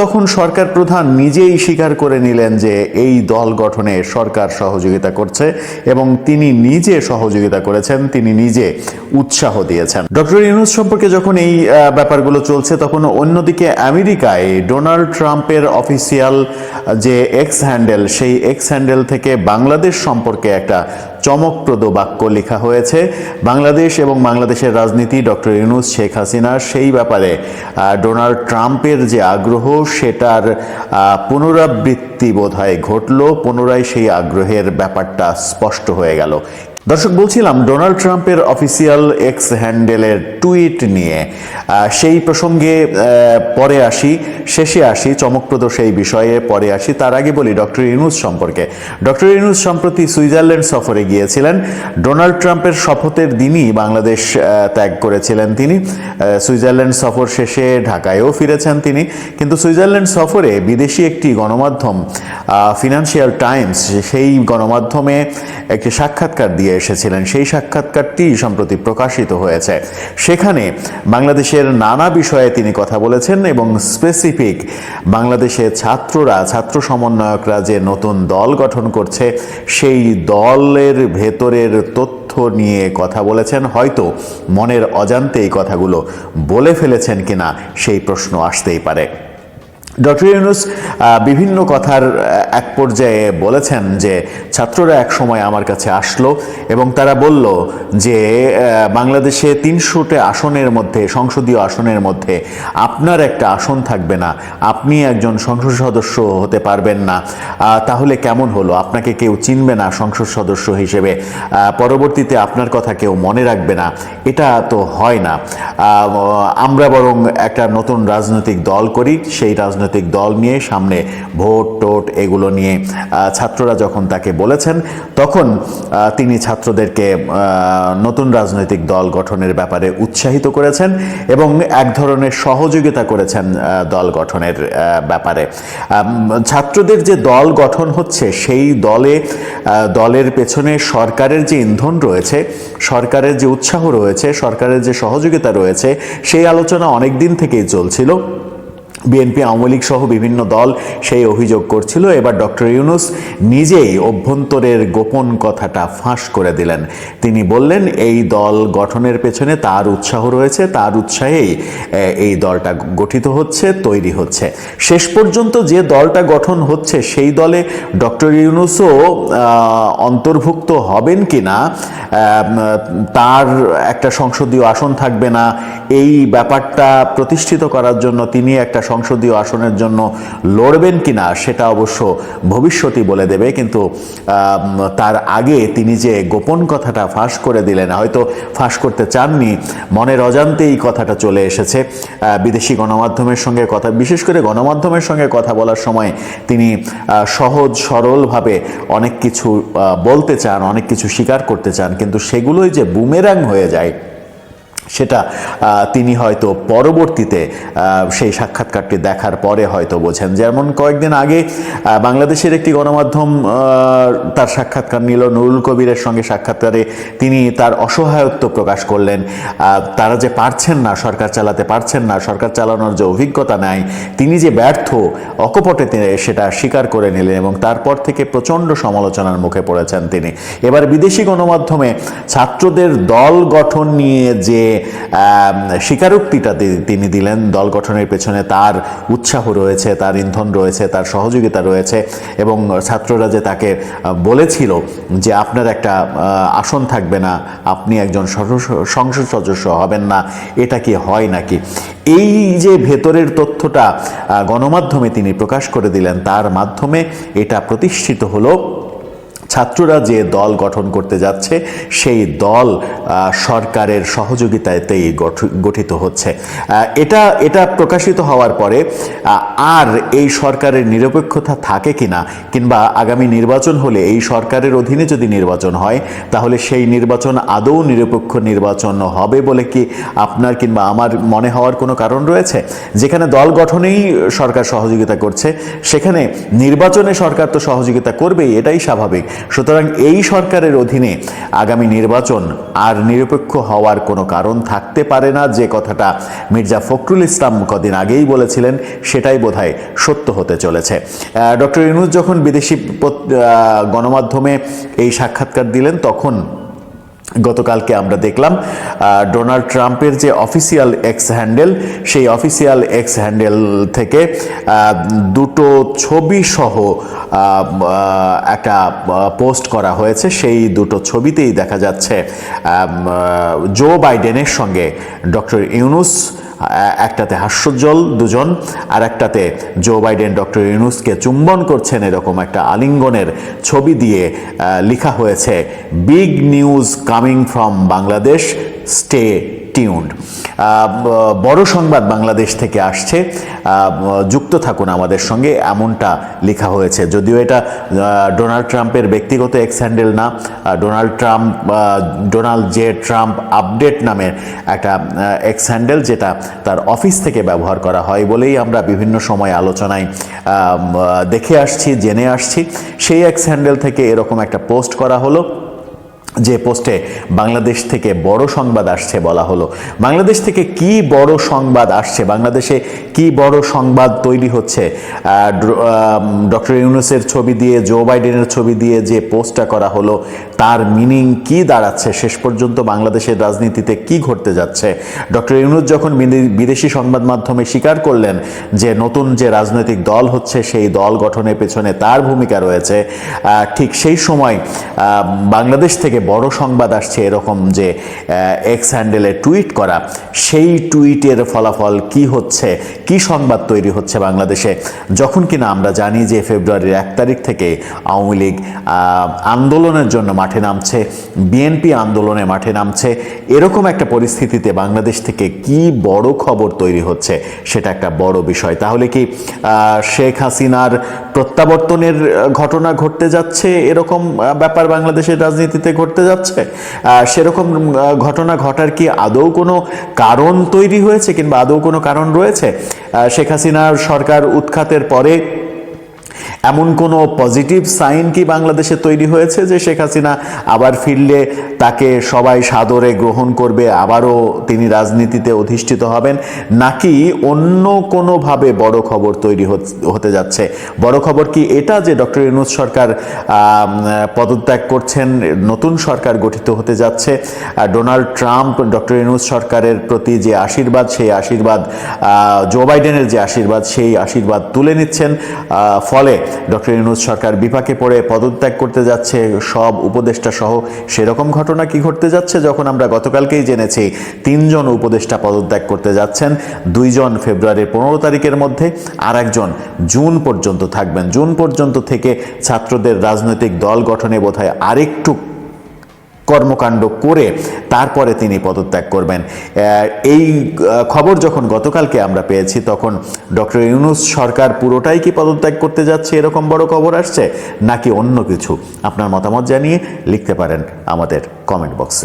তখন সরকার প্রধান নিজেই স্বীকার করে নিলেন যে এই দল গঠনে সরকার সহযোগিতা করছে এবং তিনি নিজে সহযোগিতা করেছেন, তিনি নিজে উৎসাহ দিয়েছেন। ডক্টর ইউনুস সম্পর্কে যখন এই ব্যাপারগুলো চলছে, তখন অন্যদিকে আমেরিকায় ডোনাল্ড ট্রাম্পের অফিসিয়াল যে এক্স হ্যান্ডেল, সেই এক্স হ্যান্ডেল থেকে বাংলাদেশ সম্পর্কে একটা চমকপ্রদ বাক্য লেখা হয়েছে। বাংলাদেশ এবং বাংলাদেশের রাজনীতি ডক্টর ইউনুস শেখ হাসিনার সেই ব্যাপারে ডোনাল্ড ট্রাম্পের যে আগ্রহ, সেটার পুনরাবৃত্তি বোধ হয় ঘটল। পুনরায় সেই আগ্রহের ব্যাপারটা স্পষ্ট হয়ে গেল। দর্শক, বলছিলাম, ডোনাল্ড ট্রাম্পের অফিসিয়াল এক্স হ্যান্ডেলের টুইট নিয়ে। সেই প্রসঙ্গে পরে আসি, শেষে আসি, চমকপ্রদ সেই বিষয়ে পরে আসি। তার আগে বলি ডক্টর ইউনুস সম্পর্কে। ডক্টর ইউনুস সম্প্রতি সুইজারল্যান্ড সফরে গিয়েছিলেন। ডোনাল্ড ট্রাম্পের শপথের দিনই বাংলাদেশ ত্যাগ করেছিলেন তিনি। সুইজারল্যান্ড সফর শেষে ঢাকায়ও ফিরেছেন তিনি। কিন্তু সুইজারল্যান্ড সফরে বিদেশি একটি গণমাধ্যম ফিনান্সিয়াল টাইমস, সেই গণমাধ্যমে একটি সাক্ষাৎকার দিয়ে এসেছিলেন। সেই সাক্ষাৎকারটি সম্প্রতি প্রকাশিত হয়েছে। সেখানে বাংলাদেশের নানা বিষয়ে তিনি কথা বলেছেন এবং স্পেসিফিক বাংলাদেশের ছাত্ররা, ছাত্র সমন্বয়করা যে নতুন দল গঠন করছে, সেই দলের ভেতরের তথ্য নিয়ে কথা বলেছেন। হয়তো মনের অজান্তে এই কথাগুলো বলে ফেলেছেন কিনা, সেই প্রশ্ন আসতেই পারে। ডক্টর ইউনুস বিভিন্ন কথার এক পর্যায়ে বলেছেন যে ছাত্ররা এক সময় আমার কাছে আসলো এবং তারা বলল যে বাংলাদেশে তিনশোটা আসনের মধ্যে, সংসদীয় আসনের মধ্যে আপনার একটা আসন থাকবে না। আপনি একজন সংসদ সদস্য হতে পারবেন না। তাহলে কেমন হলো? আপনাকে কেউ চিনবে না সংসদ সদস্য হিসেবে। পরবর্তীতে আপনার কথা কেউ মনে রাখবে না। এটা তো হয় না। আমরা বরং একটা নতুন রাজনৈতিক দল করি, সেই রাজনৈতিক দল নিয়ে সামনে ভোট, টোট এগুলো নিয়ে ছাত্ররা যখন তাকে বলেছেন, তখন তিনি ছাত্রদেরকে নতুন রাজনৈতিক দল গঠনের ব্যাপারে উৎসাহিত করেছেন এবং এক ধরনের সহযোগিতা করেছেন দল গঠনের ব্যাপারে। ছাত্রদের যে দল গঠন হচ্ছে, সেই দলে দলের পেছনে সরকারের যে ইন্ধন রয়েছে, সরকারের যে উৎসাহ রয়েছে, সরকারের যে সহযোগিতা রয়েছে, সেই আলোচনা অনেক দিন থেকেই চলছিল। বিএনপি আওয়ামী লীগ সহ বিভিন্ন দল সেই অভিযোগ করছিল। এবার ডক্টর ইউনুস নিজেই অভ্যন্তরের গোপন কথাটা ফাঁস করে দিলেন। তিনি বললেন, এই দল গঠনের পেছনে তার উৎসাহ রয়েছে, তার উৎসাহেই এই দলটা গঠিত হচ্ছে, তৈরি হচ্ছে। শেষ পর্যন্ত যে দলটা গঠন হচ্ছে, সেই দলে ডক্টর ইউনুসও অন্তর্ভুক্ত হবেন কি না তার একটা সংসদীয় আসন থাকবে না, এই ব্যাপারটা প্রতিষ্ঠিত করার জন্য তিনি একটা সংসদীয় আসনের জন্য লড়বেন কিনা সেটা অবশ্য ভবিষ্যতই বলে দেবে। কিন্তু তার আগে তিনি যে গোপন কথাটা ফাঁস করে দিলেন, হয়তো ফাঁস করতে চাননি মনের অজান্তেই কথাটা চলে এসেছে। বিদেশি গণমাধ্যমের সঙ্গে কথা, বিশেষ করে গণমাধ্যমের সঙ্গে কথা বলার সময় তিনি সহজ, সরলভাবে অনেক কিছু বলতে চান, অনেক কিছু স্বীকার করতে চান। কিন্তু সেগুলোই যে বুমেরাং হয়ে যায় সেটা তিনি হয়তো পরবর্তীতে সেই সাক্ষাৎকারটি দেখার পরে হয়তো বোঝেন। যেমন কয়েকদিন আগে বাংলাদেশের একটি গণমাধ্যম তার সাক্ষাৎকার নিল, নুরুল কবিরের সঙ্গে সাক্ষাৎকারে তিনি তার অসহায়ত্ব প্রকাশ করলেন। তারা যে পারছেন না, সরকার চালাতে পারছেন না, সরকার চালানোর যে অভিজ্ঞতা নাই, তিনি যে ব্যর্থ, অকপটে তিনি সেটা স্বীকার করে নিলেন এবং তারপর থেকে প্রচণ্ড সমালোচনার মুখে পড়েছেন তিনি। এবার বিদেশি গণমাধ্যমে ছাত্রদের দল গঠন নিয়ে যে স্বীকারোক্তিটা তিনি দিলেন। দল গঠনের পেছনে তার উৎসাহ রয়েছে, তার ইন্ধন রয়েছে, তার সহযোগিতা রয়েছে এবং ছাত্ররা যে তাকে বলেছিল যে আপনার একটা আসন থাকবে না, আপনি একজন সংসদ সদস্য হবেন না, এটা কি হয় নাকি? এই যে ভেতরের তথ্যটা গণমাধ্যমে তিনি প্রকাশ করে দিলেন, তার মাধ্যমে এটা প্রতিষ্ঠিত হলো। ছাত্ররা যে দল গঠন করতে যাচ্ছে, সেই দল সরকারের সহযোগিতাতেই গঠিত হচ্ছে। এটা এটা প্রকাশিত হওয়ার পরে আর এই সরকারের নিরপেক্ষতা থাকে কিনা, কিংবা আগামী নির্বাচন হলে এই সরকারের অধীনে যদি নির্বাচন হয়, তাহলে সেই নির্বাচন আদৌ নিরপেক্ষ নির্বাচন হবে বলে কি আপনার কিংবা আমার মনে হওয়ার কোনো কারণ রয়েছে? যেখানে দল গঠনেই সরকার সহযোগিতা করছে, সেখানে নির্বাচনে সরকার তো সহযোগিতা করবেই, এটাই স্বাভাবিক। সুতরাং এই সরকারের অধীনে আগামী নির্বাচন আর নিরপেক্ষ হওয়ার কোনো কারণ থাকতে পারে না, যে কথাটা মির্জা ফখরুল ইসলাম কদিন আগেই বলেছিলেন, সেটাই বোধহয় সত্য হতে চলেছে। ডক্টর ইউনুস যখন বিদেশি গণমাধ্যমে এই সাক্ষাৎকার দিলেন, তখন গতকালকে আমরা দেখলাম ডোনাল্ড ট্রাম্পের যে অফিসিয়াল এক্স হ্যান্ডেল, সেই অফিসিয়াল এক্স হ্যান্ডেল থেকে দুটো ছবি সহ একটা পোস্ট করা হয়েছে। সেই দুটো ছবিতেই দেখা যাচ্ছে জো বাইডেনের সঙ্গে ডক্টর ইউনুস একটাতে হাস্যজ্জ্বল দুজন আর একটাতে জো বাইডেন ডক্টর ইউনুসকে চুম্বন করছেন এরকম একটা আলিঙ্গনের ছবি দিয়ে লেখা হয়েছে big news coming from Bangladesh stay tuned. বড় সংবাদ বাংলাদেশ থেকে আসছে। যুক্ত থাকুন আমাদের সঙ্গে, এমনটা লেখা হয়েছে। যদিও এটা ডোনাল্ড ট্রাম্পের ব্যক্তিগত এক্স হ্যান্ডেল না Donald Trump Donald J Trump update নামের একটা এক্স হ্যান্ডেল যেটা তার অফিস থেকে ব্যবহার করা হয় বলেই আমরা বিভিন্ন সময় আলোচনায় দেখে আসছি, জেনে আসছি। সেই এক্স হ্যান্ডেল থেকে এরকম একটা পোস্ট করা হলো। যে পোস্টে বাংলাদেশ থেকে বড় সংবাদ আসছে বলা হলো। বাংলাদেশ থেকে কি বড় সংবাদ আসছে? বাংলাদেশে কি বড় সংবাদ তৈরি হচ্ছে? ডক্টর ইউনুসের ছবি দিয়ে, জো বাইডেনের ছবি দিয়ে যে পোস্টটা করা হলো, তার মিনিং কি দাঁড়াচ্ছে? শেষ পর্যন্ত বাংলাদেশের রাজনীতিতে কি ঘটতে যাচ্ছে? ডক্টর ইউনুস যখন বিদেশি সংবাদ মাধ্যমে স্বীকার করলেন যে নতুন যে রাজনৈতিক দল হচ্ছে, সেই দল গঠনের পেছনে তার ভূমিকা রয়েছে ঠিক সেই সময় বাংলাদেশ থেকে বড় সংবাদ আসছে এরকম যে এক্স হ্যান্ডেলে টুইট করা। সেই টুইটের ফলাফল কি হচ্ছে? কি সংবাদ তৈরি হচ্ছে বাংলাদেশে? যখন কিনা আমরা জানি যে ফেব্রুয়ারির এক তারিখ থেকে আওয়ামী লীগ আন্দোলনের জন্য মাঠে নামছে বিএনপি আন্দোলনে মাঠে নামছে, এরকম একটা পরিস্থিতিতে বাংলাদেশ থেকে কি বড় খবর তৈরি হচ্ছে সেটা একটা বড় বিষয়। তাহলে কি শেখ হাসিনার প্রত্যাবর্তনের ঘটনা ঘটতে যাচ্ছে, এরকম ব্যাপার বাংলাদেশের রাজনীতিতে ঘটতে যাচ্ছে? সেরকম ঘটনা ঘটার কি আদৌ কোনো কারণ তৈরি হয়েছে কিংবা আদৌ কোনো কারণ রয়েছে? শেখ হাসিনার সরকার উৎখাতের পরে এমন কোনো পজিটিভ সাইন কি বাংলাদেশে তৈরি হয়েছে যে শেখ হাসিনা আবার ফিরলে তাকে সবাই সাদরে গ্রহণ করবে, আবারও তিনি রাজনীতিতে অধিষ্ঠিত হবেন, নাকি অন্য কোনোভাবে বড় খবর তৈরি হতে যাচ্ছে? বড় খবর কি এটা যে ডক্টর ইউনুস সরকার পদত্যাগ করছেন, নতুন সরকার গঠিত হতে যাচ্ছে ডোনাল্ড ট্রাম্প, ডক্টর ইউনুস সরকারের প্রতি যে আশীর্বাদ, সেই আশীর্বাদ জো বাইডেনের যে আশীর্বাদ, সেই আশীর্বাদ তুলে নিচ্ছেন ফলে ডক্টর ইউনুস সরকার বিপাকে পড়ে পদত্যাগ করতে যাচ্ছে, সব উপদেষ্টা সহ সেরকম ঘটনা কি ঘটতে যাচ্ছে যখন আমরা গতকালকেই জেনেছি, তিনজন উপদেষ্টা পদত্যাগ করতে যাচ্ছেন, দুইজন ফেব্রুয়ারির পনেরো তারিখের মধ্যে আর একজন জুন পর্যন্ত থাকবেন। জুন পর্যন্ত থেকে ছাত্রদের রাজনৈতিক দল গঠনে বোধহয় আরেকটু কর্মকাণ্ড করে তারপরে তিনি পদত্যাগ করবেন। এই খবর যখন গতকালকে আমরা পেয়েছি, তখন ডক্টর ইউনুস সরকার পুরোটাই কি পদত্যাগ করতে যাচ্ছে এরকম বড় খবর আসছে, নাকি অন্য কিছু? আপনার মতামত জানিয়ে লিখতে পারেন আমাদের কমেন্ট বক্সে